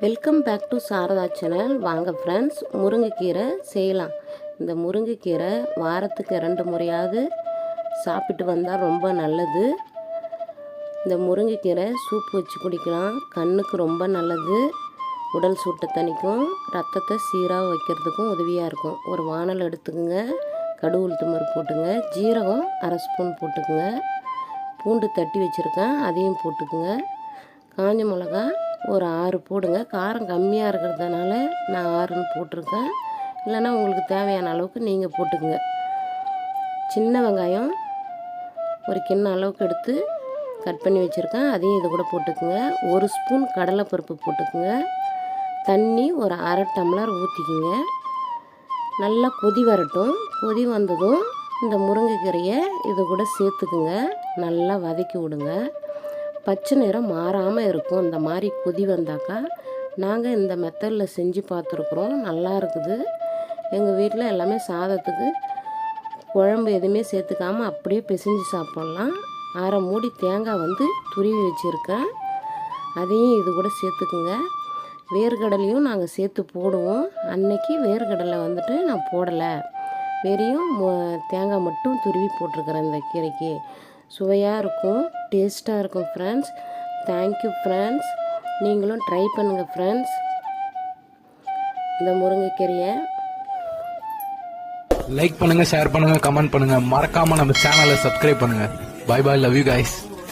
Welcome back to Sharada channel வாங்க friends முருங்கைக்கீரை செய்யலாம். இந்த முருங்கைக்கீரை வாரத்துக்கு ரெண்டு முறையாவது சாப்பிட்டு வந்தால் ரொம்ப நல்லது. இந்த முருங்கைக்கீரை சூப் வச்சு குடிக்கலாம். கண்ணுக்கு ரொம்ப நல்லது. உடல் சூட்டை தணிக்கும். ரத்தத்தை சீராக வைக்கிறதுக்கும் உதவியாக இருக்கும். ஒரு வானல் எடுத்துக்கோங்க. கடுகு உளுத்தம் போட்டுங்க ஜீரகம் அரை ஸ்பூன் போட்டுக்குங்க. பூண்டு தட்டி வச்சுருக்கேன். அதையும் போட்டுக்குங்க. காஞ்ச மிளகா ஒரு ஆறு போடுங்க. காரம் கம்மியாக இருக்கிறதுனால நான் ஆறுன்னு போட்டிருக்கேன். இல்லைன்னா உங்களுக்கு தேவையான அளவுக்கு நீங்கள் போட்டுக்குங்க. சின்ன வெங்காயம் ஒரு கிண்ண அளவுக்கு எடுத்து கட் பண்ணி வச்சுருக்கேன். அதையும் இது கூட போட்டுக்குங்க. ஒரு ஸ்பூன் கடலைப்பருப்பு போட்டுக்குங்க. தண்ணி ஒரு அரை டம்ளர் ஊற்றிக்குங்க நல்லா கொதி வரட்டும். கொதி வந்ததும் இந்த முருங்கைக்கீரையை இது கூட சேர்த்துக்குங்க. நல்லா வதக்கி விடுங்க. பச்சை நிறம் மாறாமல் இருக்கும். இந்த மாதிரி கொதி வந்தாக்கா நாங்கள் இந்த மெத்தடில் செஞ்சு பார்த்துருக்குறோம். நல்லா இருக்குது. எங்கள் வீட்டில் எல்லாமே சாதத்துக்கு குழம்பு எதுவுமே சேர்த்துக்காமல் அப்படியே பிசைஞ்சு சாப்பிட்லாம். அரை மூடி தேங்காய் வந்து துருவி வச்சுருக்கேன். அதையும் இது கூட சேர்த்துக்குங்க. வேர்க்கடலையும் நாங்கள் சேர்த்து போடுவோம். அன்னைக்கு வேர்க்கடலை வந்துட்டு நான் போடலை. வெறியும் தேங்காய் மட்டும் துருவி போட்டிருக்கிறேன் இந்த கீரைக்கு. சுவையாக இருக்கும் டேஸ்ட்டாக இருக்கும் ஃப்ரெண்ட்ஸ் தேங்க்யூ ஃப்ரெண்ட்ஸ் நீங்களும் ட்ரை பண்ணுங்கள் ஃப்ரெண்ட்ஸ் இந்த முருங்கைக்கீரையை. லைக் பண்ணுங்கள் ஷேர் பண்ணுங்க கமெண்ட் பண்ணுங்க. மறக்காமல் நம்ம சேனலை சப்ஸ்கிரைப் பண்ணுங்கள் bye bye love you guys